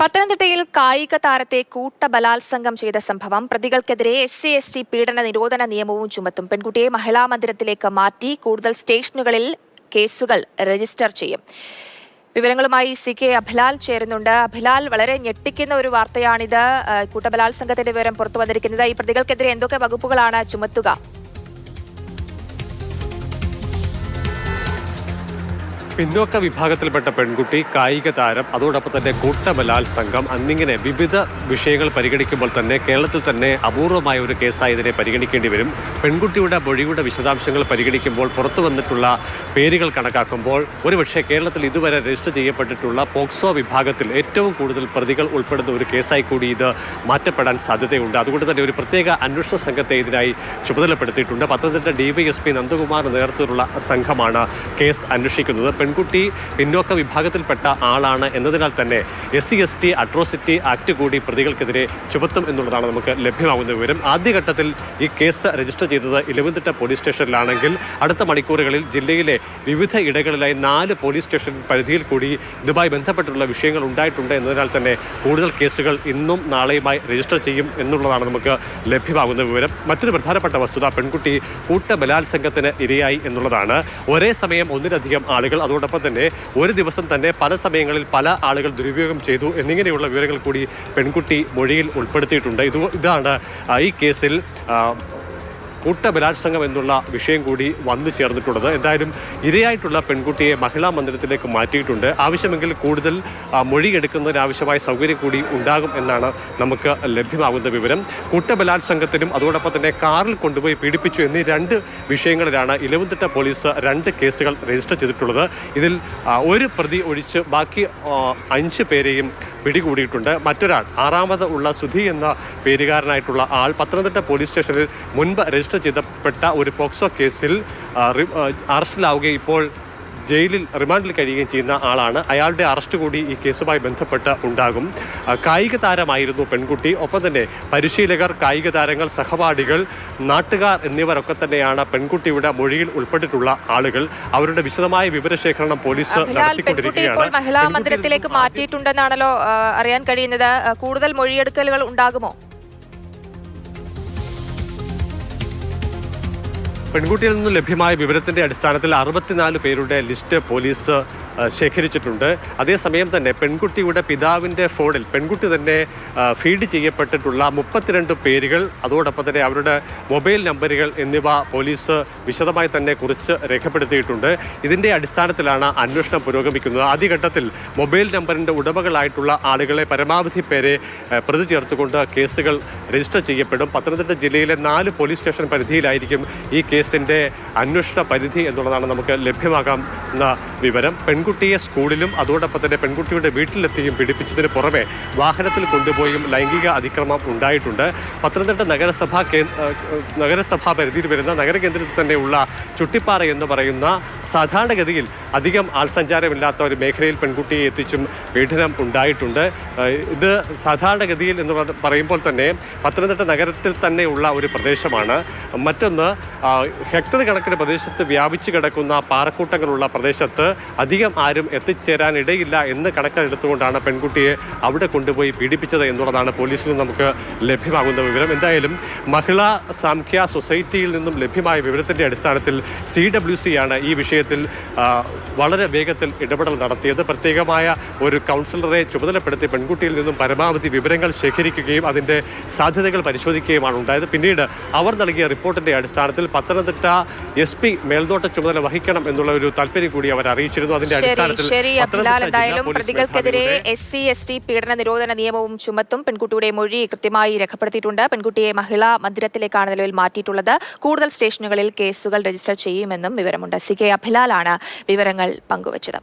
പത്തനംതിട്ടയിൽ കായിക താരത്തെ കൂട്ടബലാത്സംഗം ചെയ്ത സംഭവം പ്രതികൾക്കെതിരെ എസ് സി എസ് ടി പീഡന നിരോധന നിയമവും ചുമത്തും. പെൺകുട്ടിയെ മഹിളാ മന്ദിരത്തിലേക്ക് മാറ്റി കൂടുതൽ സ്റ്റേഷനുകളിൽ കേസുകൾ രജിസ്റ്റർ ചെയ്യും. വിവരങ്ങളുമായി സി കെ അഭിലാൽ ചേരുന്നുണ്ട്. അഭിലാൽ വളരെ ഞെട്ടിക്കുന്ന ഒരു വാർത്തയാണിത്. കൂട്ടബലാത്സംഗത്തിന്റെ വിവരം പുറത്തു വന്നിരിക്കുന്നത്. ഈ പ്രതികൾക്കെതിരെ എന്തൊക്കെ വകുപ്പുകളാണ് ചുമത്തുക? പിന്നോക്ക വിഭാഗത്തിൽപ്പെട്ട പെൺകുട്ടി കായിക താരം അതോടൊപ്പം തന്നെ കൂട്ടബലാത്സംഗം എന്നിങ്ങനെ വിവിധ വിഷയങ്ങൾ പരിഗണിക്കുമ്പോൾ തന്നെ കേരളത്തിൽ തന്നെ അപൂർവമായ ഒരു കേസായി ഇതിനെ പരിഗണിക്കേണ്ടി വരും. പെൺകുട്ടിയുടെ മൊഴിയുടെ വിശദാംശങ്ങൾ പരിഗണിക്കുമ്പോൾ പുറത്തു വന്നിട്ടുള്ള പേരുകൾ കണക്കാക്കുമ്പോൾ ഒരുപക്ഷെ കേരളത്തിൽ ഇതുവരെ രജിസ്റ്റർ ചെയ്യപ്പെട്ടിട്ടുള്ള പോക്സോ വിഭാഗത്തിൽ ഏറ്റവും കൂടുതൽ പ്രതികൾ ഉൾപ്പെടുന്ന ഒരു കേസായി കൂടി ഇത് മാറ്റപ്പെടാൻ സാധ്യതയുണ്ട്. അതുകൊണ്ട് തന്നെ ഒരു പ്രത്യേക അന്വേഷണ സംഘത്തെ ഇതിനായി ചുമതലപ്പെടുത്തിയിട്ടുണ്ട്. പത്തനംതിട്ട ഡിവൈഎസ്പി നന്ദകുമാർ നേതൃത്വത്തിലുള്ള സംഘമാണ് കേസ് അന്വേഷിക്കുന്നത്. പെൺകുട്ടി പിന്നോക്ക വിഭാഗത്തിൽപ്പെട്ട ആളാണ് എന്നതിനാൽ തന്നെ S C S T atrocity act കൂടി പ്രതികൾക്കെതിരെ ചുമത്തും എന്നുള്ളതാണ് നമുക്ക് ലഭ്യമാകുന്ന വിവരം. ആദ്യഘട്ടത്തിൽ ഈ കേസ് രജിസ്റ്റർ ചെയ്തത് ഇലവന്തിട്ട പോലീസ് സ്റ്റേഷനിലാണെങ്കിൽ അടുത്ത മണിക്കൂറുകളിൽ ജില്ലയിലെ വിവിധ ഇടങ്ങളിലായി നാല് പോലീസ് സ്റ്റേഷൻ പരിധിയിൽ കൂടി ഇതുമായി ബന്ധപ്പെട്ടുള്ള വിഷയങ്ങൾ ഉണ്ടായിട്ടുണ്ട് എന്നതിനാൽ തന്നെ കൂടുതൽ കേസുകൾ ഇന്നും നാളെയുമായി രജിസ്റ്റർ ചെയ്യും എന്നുള്ളതാണ് നമുക്ക് ലഭ്യമാകുന്ന വിവരം. മറ്റൊരു പ്രധാനപ്പെട്ട വസ്തുത പെൺകുട്ടി കൂട്ട ബലാത്സംഗത്തിന് ഇരയായി എന്നുള്ളതാണ്. ഒരേ സമയം ഒന്നിലധികം ആളുകൾ അതോടൊപ്പം തന്നെ ഒരു ദിവസം തന്നെ പല സമയങ്ങളിൽ പല ആളുകൾ ദുരുപയോഗം ചെയ്തു എന്നിങ്ങനെയുള്ള വിവരങ്ങൾ കൂടി പെൺകുട്ടി മൊഴിയിൽ ഉൾപ്പെടുത്തിയിട്ടുണ്ട്. ഇത് ഇതാണ് ഈ കേസിൽ ആ, കൂട്ട ബലാത്സംഗം എന്നുള്ള വിഷയം കൂടി വന്നു ചേർന്നിട്ടുള്ളത്. എന്തായാലും ഇരയായിട്ടുള്ള പെൺകുട്ടിയെ മഹിളാ മന്ദിരത്തിലേക്ക് മാറ്റിയിട്ടുണ്ട്. ആവശ്യമെങ്കിൽ കൂടുതൽ മൊഴി മൊഴിയെടുക്കുന്നതിന് ആവശ്യമായ സൗകര്യം കൂടി ഉണ്ടാകും എന്നാണ് നമുക്ക് ലഭ്യമാകുന്ന വിവരം. കൂട്ട ബലാത്സംഗത്തിനും അതോടൊപ്പം തന്നെ കാറിൽ കൊണ്ടുപോയി പീഡിപ്പിച്ചു എന്നീ രണ്ട് വിഷയങ്ങളിലാണ് ഇലവുംതിട്ട പോലീസ് രണ്ട് കേസുകൾ രജിസ്റ്റർ ചെയ്തിട്ടുള്ളത്. ഇതിൽ ഒരു പ്രതി ഒഴിച്ച് ബാക്കി അഞ്ച് പേരെയും പിടികൂടിയിട്ടുണ്ട്. മറ്റൊരാൾ ആറാമത് ഉള്ള സുധി എന്ന പേരുകാരനായിട്ടുള്ള ആൾ പത്തനംതിട്ട പോലീസ് സ്റ്റേഷനിൽ മുൻപ് രജിസ്റ്റർ ചെയ്തപ്പെട്ട ഒരു പോക്സോ കേസിൽ അറസ്റ്റിലാവുകയും ഇപ്പോൾ ജയിലിൽ റിമാൻഡിൽ കഴിയുകയും ചെയ്യുന്ന ആളാണ്. അയാളുടെ അറസ്റ്റ് കൂടി ഈ കേസുമായി ബന്ധപ്പെട്ട് ഉണ്ടാകും. കായിക താരമായിരുന്നു പെൺകുട്ടി. ഒപ്പം തന്നെ പരിശീലകർ കായിക താരങ്ങൾ സഹപാഠികൾ നാട്ടുകാർ എന്നിവരൊക്കെ തന്നെയാണ് പെൺകുട്ടിയുടെ മൊഴിയിൽ ഉൾപ്പെട്ടിട്ടുള്ള ആളുകൾ. അവരുടെ വിശദമായ വിവരശേഖരണം പോലീസ് നടത്തിക്കൊണ്ടിരിക്കുകയാണ്. മഹിളാ മന്ദിരത്തിലേക്ക് മാറ്റിയിട്ടുണ്ടെന്നാണല്ലോ അറിയാൻ കഴിയുന്നത്. കൂടുതൽ മൊഴിയെടുക്കലുകൾ ഉണ്ടാകുമോ? പെൺകുട്ടിയിൽ നിന്നും ലഭ്യമായ വിവരത്തിന്റെ അടിസ്ഥാനത്തിൽ അറുപത്തിനാല് പേരുടെ ലിസ്റ്റ് പോലീസ് ശേഖരിച്ചിട്ടുണ്ട്. അതേസമയം തന്നെ പെൺകുട്ടിയുടെ പിതാവിന്റെ ഫോണിൽ പെൺകുട്ടി തന്നെ ഫീഡ് ചെയ്യപ്പെട്ടിട്ടുള്ള മുപ്പത്തിരണ്ട് പേരുകൾ അതോടൊപ്പം തന്നെ അവരുടെ മൊബൈൽ നമ്പറുകൾ എന്നിവ പോലീസ് വിശദമായി തന്നെ കുറിച്ച് രേഖപ്പെടുത്തിയിട്ടുണ്ട്. ഇതിന്റെ അടിസ്ഥാനത്തിലാണ് അന്വേഷണം പുരോഗമിക്കുന്നത്. ആദ്യഘട്ടത്തിൽ മൊബൈൽ നമ്പറിന്റെ ഉടമകളായിട്ടുള്ള ആളുകളെ പരമാവധി പേരെ പ്രതി ചേർത്തുകൊണ്ട് കേസുകൾ രജിസ്റ്റർ ചെയ്യപ്പെടും. പത്തനംതിട്ട ജില്ലയിലെ നാല് പോലീസ് സ്റ്റേഷൻ പരിധിയിലായിരിക്കും ഈ കേസിന്റെ അന്വേഷണ പരിധി എന്നുള്ളതാണ് നമുക്ക് ലഭ്യമാകാവുന്ന വിവരം. പെൺകുട്ടിയെ സ്കൂളിലും അതോടൊപ്പം തന്നെ പെൺകുട്ടിയുടെ വീട്ടിലെത്തിയും പീഡിപ്പിച്ചതിന് പുറമെ വാഹനത്തിൽ കൊണ്ടുപോയും ലൈംഗിക അതിക്രമം ഉണ്ടായിട്ടുണ്ട്. പത്തനംതിട്ട നഗരസഭ നഗരസഭാ പരിധിയിൽ വരുന്ന നഗരകേന്ദ്രത്തിൽ തന്നെയുള്ള ചുട്ടിപ്പാറ എന്ന് പറയുന്ന സാധാരണഗതിയിൽ അധികം ആൾസഞ്ചാരമില്ലാത്ത ഒരു മേഖലയിൽ പെൺകുട്ടിയെ എത്തിച്ചും പീഡനം ഉണ്ടായിട്ടുണ്ട്. ഇത് സാധാരണഗതിയിൽ എന്ന് പറ- പറയുമ്പോൾ തന്നെ പത്തനംതിട്ട നഗരത്തിൽ തന്നെയുള്ള ഒരു പ്രദേശമാണ്. മറ്റൊന്ന് ഹെക്ടർ കണക്കിന് പ്രദേശത്ത് വ്യാപിച്ചു കിടക്കുന്ന പാറക്കൂട്ടങ്ങളുള്ള പ്രദേശത്ത് അധികം ആരും എത്തിച്ചേരാൻ ഇടയില്ല എന്ന് കണക്കിലെടുത്തുകൊണ്ടാണ് പെൺകുട്ടിയെ അവിടെ കൊണ്ടുപോയി പീഡിപ്പിച്ചത് എന്നുള്ളതാണ് പോലീസിൽ നമുക്ക് ലഭ്യമാകുന്ന വിവരം. എന്തായാലും മഹിളാ സാംഖ്യ സൊസൈറ്റിയിൽ നിന്നും ലഭ്യമായ വിവരത്തിന്റെ അടിസ്ഥാനത്തിൽ സി ഡബ്ല്യു സി ആണ് ഈ വിഷയത്തിൽ വളരെ വേഗത്തിൽ ഇടപെടൽ നടത്തിയത്. പ്രത്യേകമായ ഒരു കൗൺസിലറെ ചുമതലപ്പെടുത്തി പെൺകുട്ടിയിൽ നിന്നും പരമാവധി വിവരങ്ങൾ ശേഖരിക്കുകയും അതിന്റെ സാധ്യതകൾ പരിശോധിക്കുകയുമാണ് ഉണ്ടായത്. പിന്നീട് അവർ നൽകിയ റിപ്പോർട്ടിന്റെ അടിസ്ഥാനത്തിൽ പത്തനംതിട്ട എസ് പി മേൽനോട്ട ചുമതല വഹിക്കണം എന്നുള്ള ഒരു താല്പര്യം കൂടി അവർ അറിയിച്ചിരുന്നു. അതിന്റെ അടിസ്ഥാനത്തിൽ എന്തായാലും പ്രതികൾക്കെതിരെ എസ് സി എസ് ടി പീഡന നിരോധന നിയമവും ചുമത്തും പെൺകുട്ടിയുടെ മൊഴി കൃത്യമായി രേഖപ്പെടുത്തിയിട്ടുണ്ട്. പെൺകുട്ടിയെ മഹിളാ മന്ദിരത്തിലേക്കാണ് നിലവിൽ മാറ്റിയിട്ടുള്ളത്. കൂടുതൽ സ്റ്റേഷനുകളിൽ കേസുകൾ രജിസ്റ്റർ ചെയ്യുമെന്നും വിവരമുണ്ട്. സി കെ അഭിലാലാണ് വിവരങ്ങൾ പങ്കുവച്ചത്.